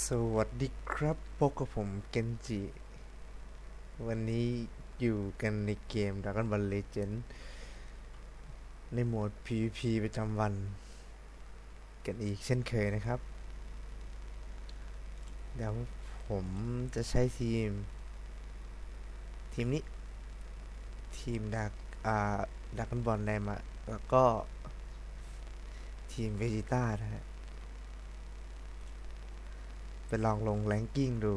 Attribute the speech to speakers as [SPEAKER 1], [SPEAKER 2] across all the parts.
[SPEAKER 1] สวัสดีครับพบกับผมเกนจิ วันนี้อยู่กันในเกม Dragon Ball Legend ในโหมด PVP ประจำวัน กันอีกเช่นเคยนะครับ เดี๋ยวผมจะใช้ทีม ทีมนี้ ทีมดักอ่าดักบอลไดมา แล้วก็ ทีมเวจิต้านะฮะ ไปลองลงแรงกิ้งดู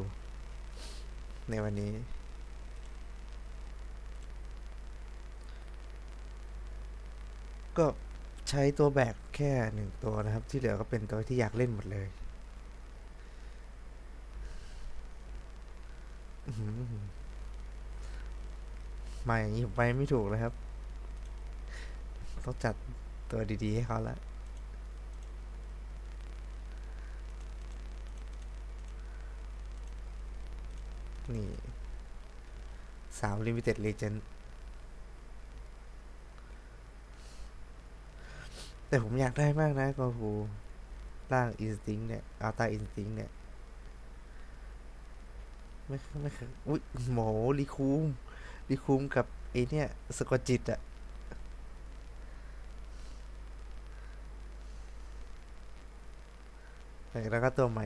[SPEAKER 1] ในวันนี้ ก็ใช้ตัวแบกแค่หนึ่งตัวนะครับ ที่เหลือก็เป็นตัวที่อยากเล่นหมดเลยมาอย่างนี้ผมไปไม่ถูกเลยครับ ต้องจัดตัวดีๆให้เขาละ นี่สามลิมิเต็ดเลเจนแต่ผมอยากได้มากนะกอฟูร่างอินสติ้งเนี่ยอัลตาอินสติ้งเนี่ย ไม่ไม่เคยอุ้ยโหมรีคูมรีคูมกับไอเนี่ยสกอจิตอะแล้วก็ตัวใหม่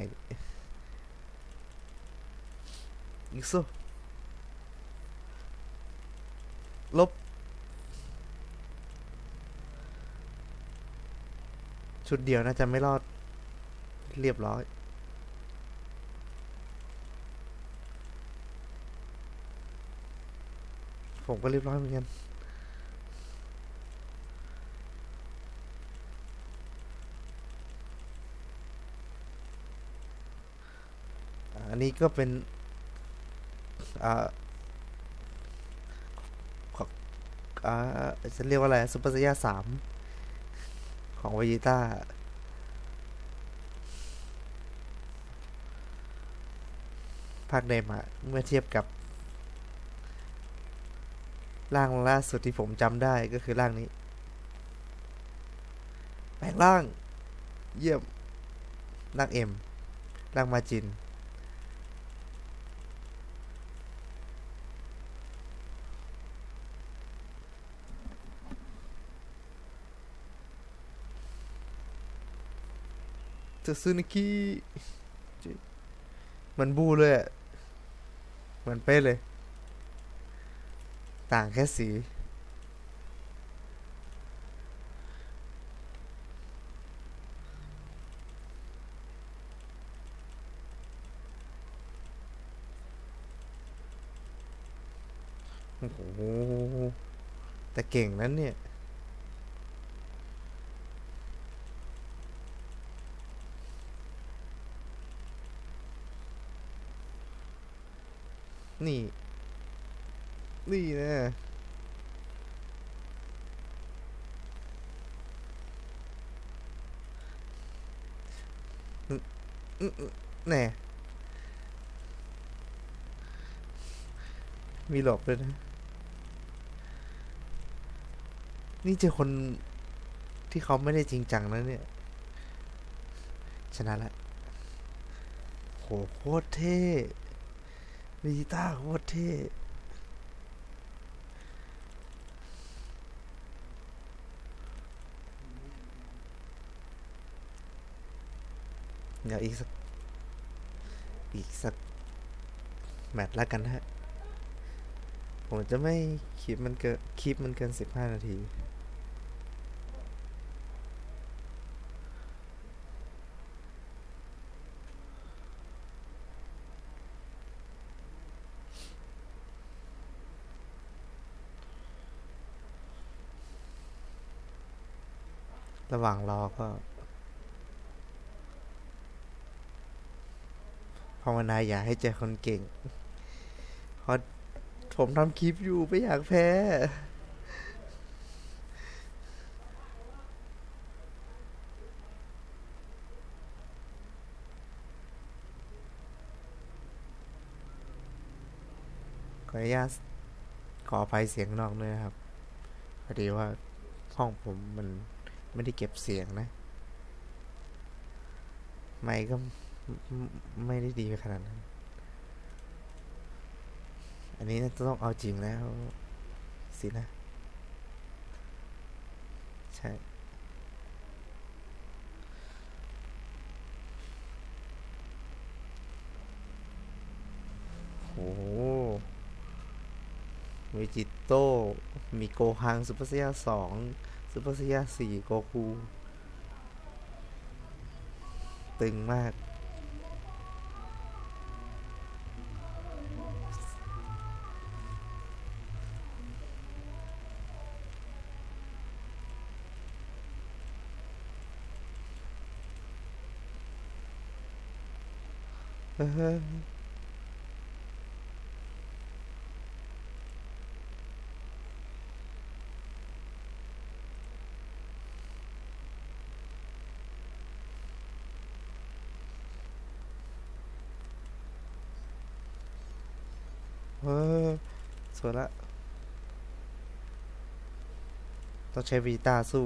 [SPEAKER 1] อีกสู้ลบ ชุดเดียวน่าจะไม่รอด เรียบร้อย ผมก็เรียบร้อยเหมือนกันอันนี้ก็เป็น อ่าองอ่าจะเรียกว่าอะไรซูเปอร์ไซย่าสามของว e จิต้าภาคเดมอะเมื่อเทียบกับ ร่างล่าสุดที่ผมจำได้ก็คือร่างนี้ แปลงร่าง เยี่ยม ร่างเอ็ม ร่างมาจิน จะซูนิกิเหมือนบูเลยอะเหมือนเป๊ะเลย ต่างแค่สี โอ้โห แต่เก่งนั้นเนี่ย นี่ นี่นะอืมอืมอืมแน่มีหลบด้วยนะ นี่เจอคนที่เขาไม่ได้จริงจังนะเนี่ย ชนะละโหโคตรเท่ วีต้าโคตรเท่เดี๋ยวอีกสัก อีกสัก แมตช์แล้วกันฮะ ผมจะไม่คลิปมันเกิน คลิปมันเกินสิบห้านาที ระหว่างรอก็ภาวนาอย่าให้เจอคนเก่ง เพราะผมทำคลิปอยู่ไม่อยากแพ้ ขออนุญาตขออภัยเสียงนอกด้วยนะครับ พอดีว่าห้องผมมัน ไม่ได้เก็บเสียงนะ ไม่ก็ไม่ได้ดีขนาดนั้น อันนี้ต้องเอาจริงแล้ว สินะ ใช่โอ้โหมีจิตโต้ มีโกฮังซูเปอร์เซียสอง ซูเปอร์ซียสี่โกคู ตึงมากเออเออ สวยละ ต้องใช้วีตาสู้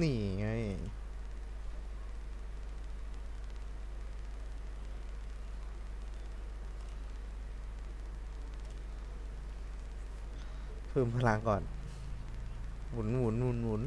[SPEAKER 1] นี่ไงเพิ่มพลังก่อน หมุนหมุนหมุนหมุน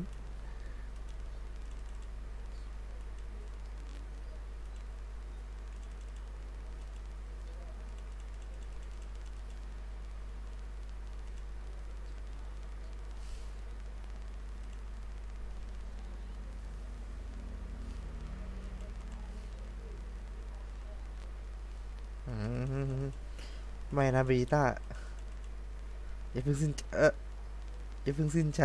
[SPEAKER 1] ไม่นะบีต้าอย่าเพิ่งสิ้นเอออย่าเพิ่งสิ้นใจ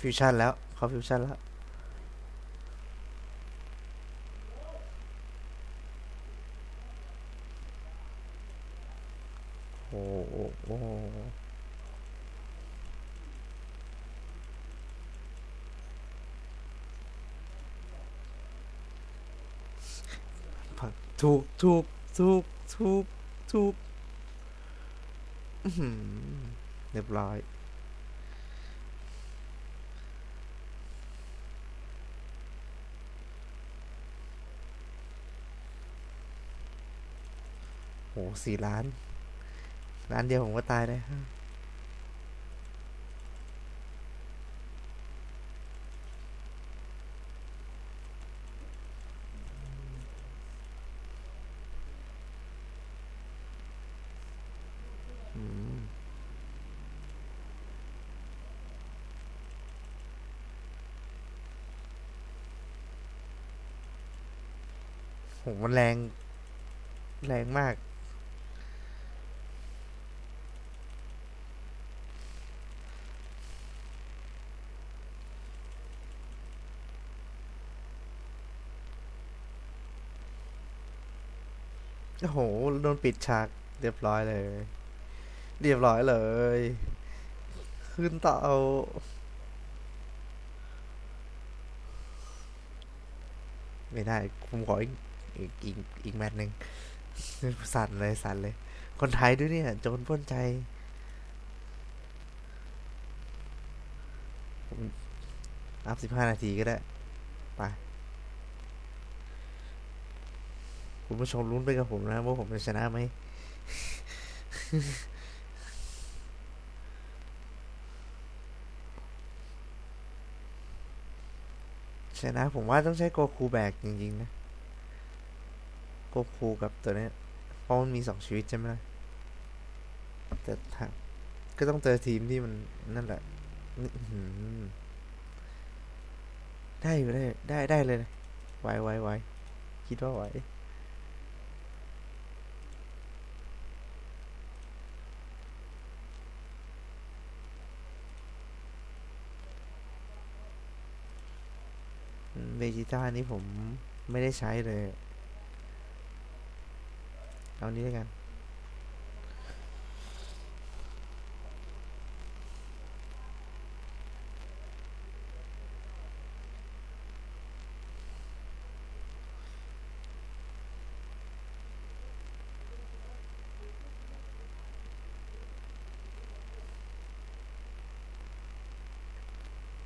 [SPEAKER 1] ฟิวชั่นแล้วเขาฟิวชั่นแล้วโอ้โหถูกถูกถูกถูกถูกเรียบร้อย โหสี่ล้านล้านเดียวผมก็ตายได้ฮะอืมโหมันแรง แรงมาก โอ้โหโดนปิดฉากเรียบร้อยเลย เรียบร้อยเลย ขึ้นต่อเอาไม่ได้ผมขออีกอีกอีกอีกแมตช์หนึ่งสั่นเลยสั่นเลย คนไทยด้วยเนี่ย โจรปล้นใจ อัพสิบห้านาทีก็ได้ ไป คุณผู้ชมลุ้นไปกับผมนะว่าผมจะชนะไหมชนะผมว่าต้องใช้โกคูแบกจริงๆนะ โกคูกับตัวเนี้ยเพราะมันมีสองชีวิตใช่ไหมล่ะแต่ถ้าก็ต้องเจอทีมที่มันนั่นแหละได้อยู่ได้ ได้ได้เลยไหวไหวไหวคิดว่าไหว เบจิต้านี่ผมไม่ได้ใช้เลย เอานี้แล้วกัน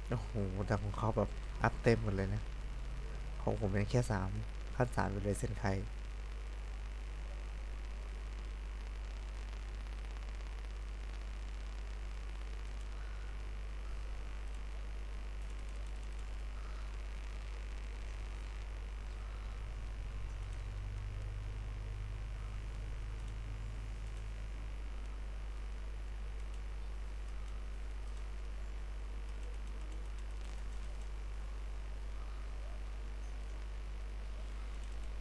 [SPEAKER 1] โอ้โหแต่ของเขาแบบอัพเต็มหมดเลยนะ ของผมเป็นแค่สามขั้นสามเปเลยเส้นไท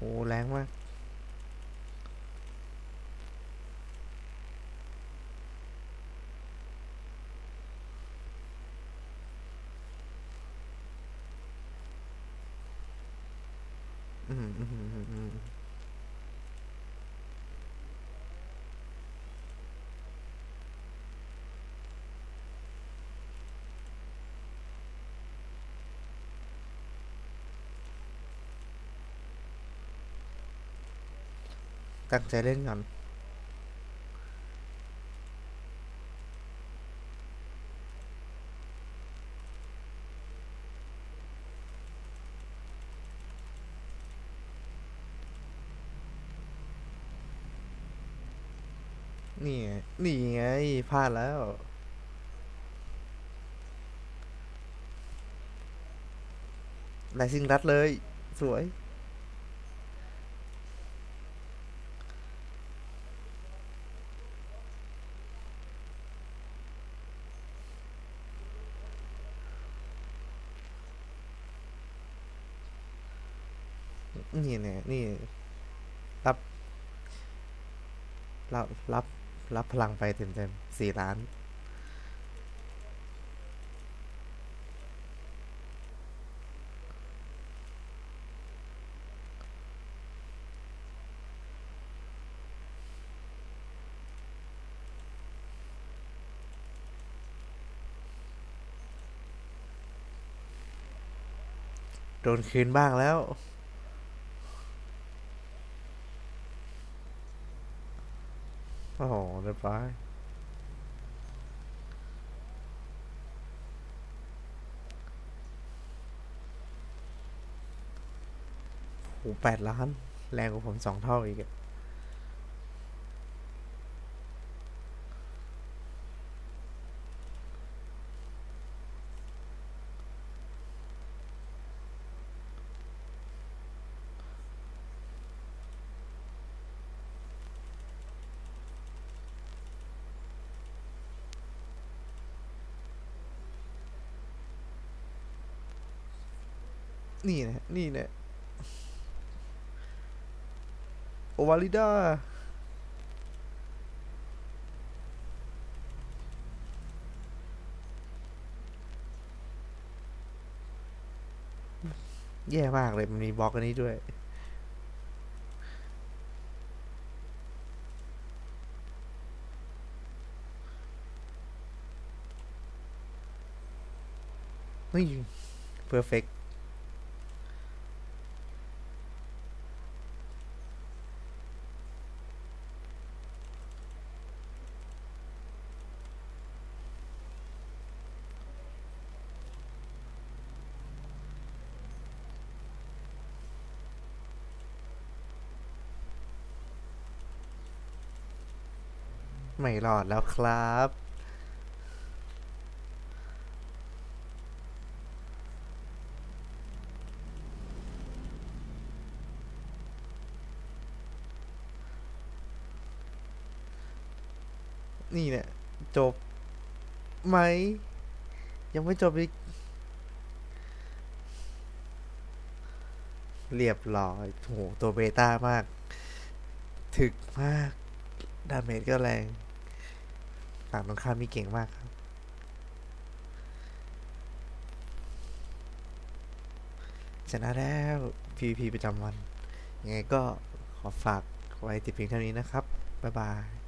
[SPEAKER 1] ยโอ้แรงมาก อืมอืมอืมอืม ตั้งใจเล่นก่อนนี่นี่ไงพลาดแล้ว ลายซิงรัดเลย สวย นี่ เนี่ย นี่รับ รับ รับ รับพลังไปเต็มเต็มสี่ล้านโดนคืนบ้างแล้ว โอ้โหเรียบร้อยโอ้แปดล้าน แรงกว่าผมสองเท่าอีกอะ นี่นะนี่นะโอวาลิดาแย่มากเลยมันมีบล็อกอันนี้ด้วย นี่เพอร์เฟก ไม่รอดแล้วครับ นี่เนี่ย จบไหม ยังไม่จบอีก เรียบร้อยโหตัวเบต้ามาก ถึกมาก ดาเมจก็แรง ฝั่งตรงข้ามมีเก่งมากครับ ชนะแล้ว PVP ประจำวัน ยังไงก็ขอฝากไว้ติดเพียงเท่านี้นะครับ บ๊ายบาย